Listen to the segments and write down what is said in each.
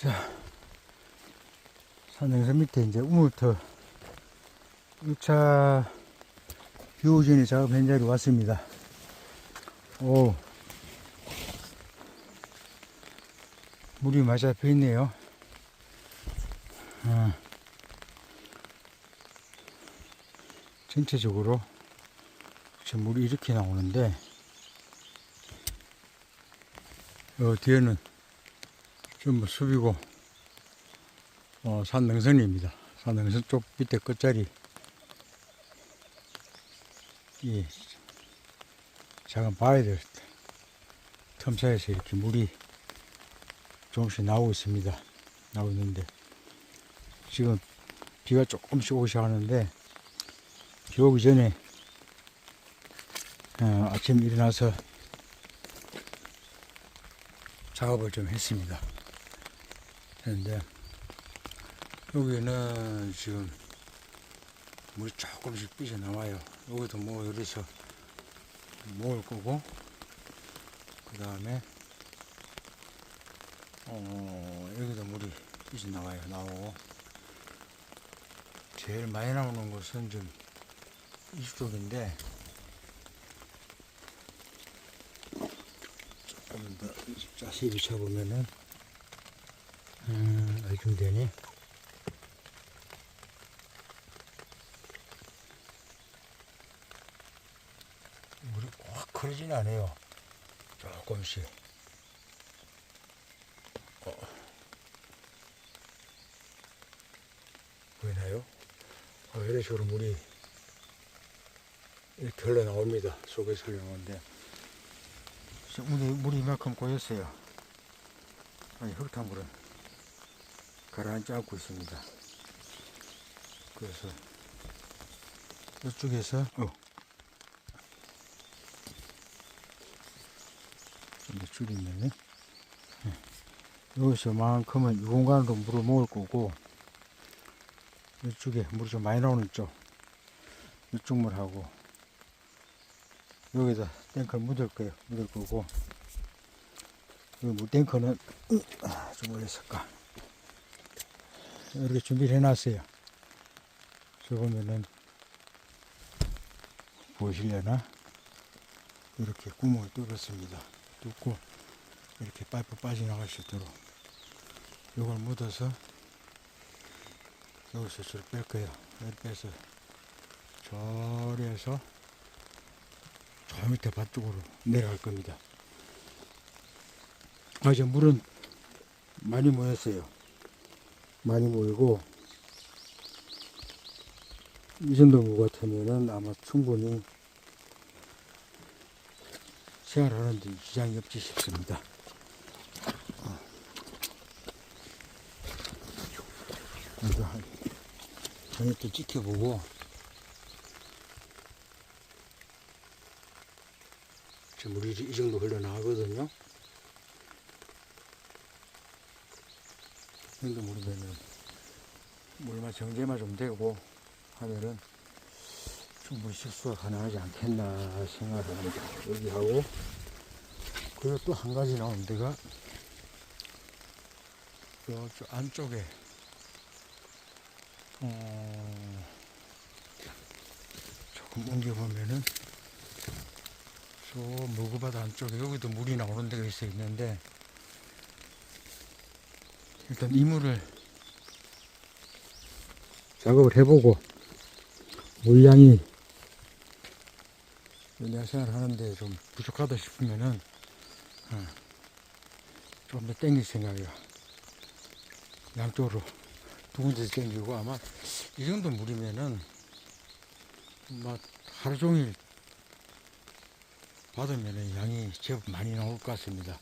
자, 산행선 밑에 이제 우물터 1차 유호진이 작업 현장에 왔습니다. 오, 물이 많이 잡혀 있네요. 아, 전체적으로 물이 이렇게 나오는데, 어, 뒤에는 전부 숲이고, 어, 산 능선입니다. 산 능선 쪽 밑에 끝자리, 이 작은 바위들 틈 사이에서 이렇게 물이 조금씩 나오고 있습니다. 나오고 있는데, 지금 비가 조금씩 오기 시작하는데, 비 오기 전에, 어, 아침 일어나서 작업을 좀 했습니다. 했는데, 여기는 지금 물이 조금씩 삐져나와요. 여기도 뭐 이래서 먹을 거고, 그 다음에, 어, 여기도 물이 삐져나와요. 나오고. 제일 많이 나오는 곳은 좀 이쪽인데, 조금 더 자세히 비춰보면은, 음, 어디쯤 되니? 물이 확 흐르진 않아요. 조금씩. 어. 보이나요? 어, 이런 식으로 물이 이렇게 흘러나옵니다. 흘러나오는데. 지금 물이, 물이 이만큼 고였어요. 아니, 흙탕물은 가라앉지 않고 있습니다. 그래서 이쪽에서, 어, 좀더 줄이면은 예. 여기서만큼은 이 공간으로 물을 먹을 거고 이쪽에 물이 좀 많이 나오는 쪽 이쪽 물하고 여기다 탱크를 묻을 거예요 묻을 거고 여기 물 탱크는 아, 좀 어렸을까 이렇게 준비를 해놨어요 저 보면은 보시려나 이렇게 구멍을 뚫었습니다 뚫고 이렇게 파이프 빠져나갈 수 있도록 이걸 묻어서 여기서 줄 뺄 거예요. 빼서 저리해서 저 밑에 밭쪽으로 내려갈 겁니다. 아, 이제 물은 많이 모였어요. 많이 모이고 이 정도 물 같으면은 아마 충분히 생활하는데 지장이 없지 싶습니다. 이거 한 전에 또 지켜보고 지금 물이 이 정도 흘러나가거든요. 이 정도 물이면은 물만 정제만 좀 되고 하면은 충분히 식수가 가능하지 않겠나 생각을 합니다. 여기 하고 그리고 또 한 가지 나오는 데가 이쪽 안쪽에 어, 조금 옮겨보면은 저 무구바다 안쪽에 여기도 물이 나오는 데가 있어 있는데 일단 이 물을 작업을 해보고 물량이 내가 생활하는데 좀 부족하다 싶으면은 어, 좀더 땡길 생각이야 양쪽으로 두 군데서 땡기고 아마 이 정도 물이면은 막 하루 종일 받으면은 양이 제법 많이 나올 것 같습니다.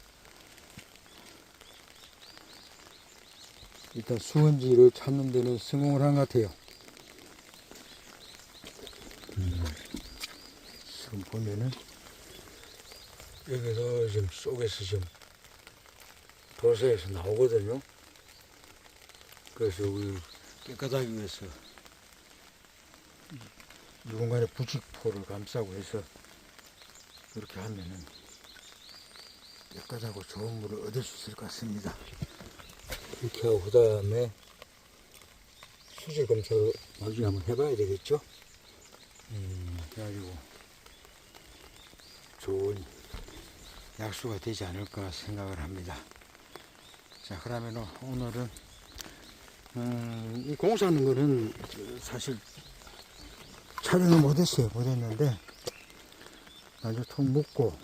일단 수원지를 찾는 데는 성공을 한 것 같아요. 음, 지금 보면은 여기서 지금 속에서 지금 도서에서 나오거든요. 그래서 여기 깨끗하기 위해서 이 공간에 부직포를 감싸고 해서 이렇게 하면은 깨끗하고 좋은 물을 얻을 수 있을 것 같습니다. 이렇게 하고 그 다음에 수질 검사를 나중에 한번 해봐야 되겠죠? 음, 그래가지고 좋은 약수가 되지 않을까 생각을 합니다. 자, 그러면 오늘은 음, 이 공사하는 거는 사실 촬영을 못했어요. 못했는데 아주 통 묶고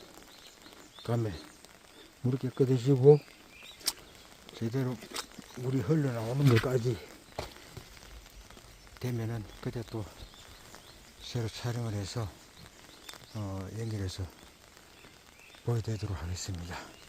그 다음에 물이 깨끗해지고 제대로 물이 흘러나오는 것까지 되면은 그때 또 새로 촬영을 해서 어, 연결해서 보여드리도록 하겠습니다.